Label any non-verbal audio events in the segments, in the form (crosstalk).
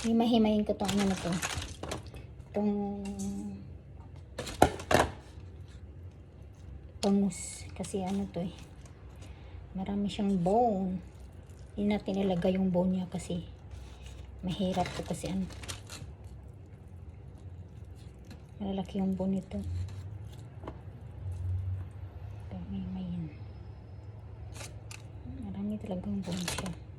Himahimayin ko tong ano na to. Tong bangus. Kasi ano to eh. Marami siyang bone. Hindi natin ilagay yung bone niya kasi mahirap to kasi ano. Malalaki yung bone nito. Ito, may mayin. Marami talagang bone siya.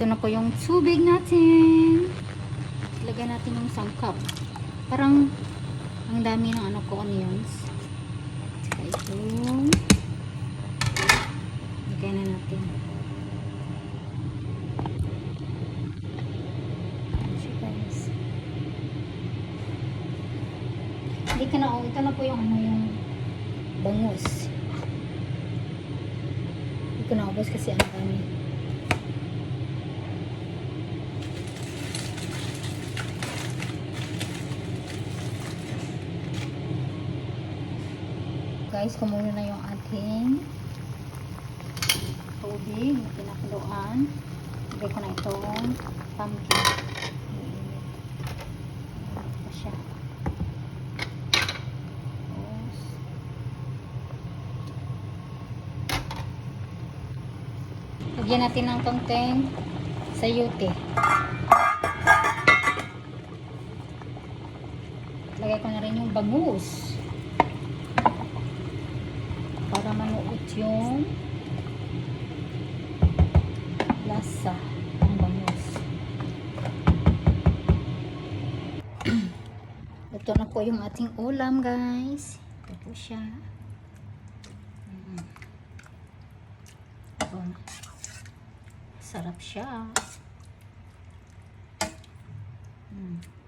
Ito na po yung tubig natin. Lagyan natin yung sangkap. Parang ang dami ng ano ko onions. Saka ito. Lagyan na natin. Hindi ka na, oh, ito na po yung ano yung bangus. Hindi ko na ubos kasi ang dami. Guys, kumulo na yung ating tubig na pinakuluan. Lagay ko na itong pumpkin. Ito siya. Lagyan natin ng konting sayute. Lagay ko na rin yung bangus. Para manuot yung lasa ng bangus. (clears throat) Ito na po yung ating ulam, guys. Ito po siya. Mm. Ito. Sarap siya. Mm.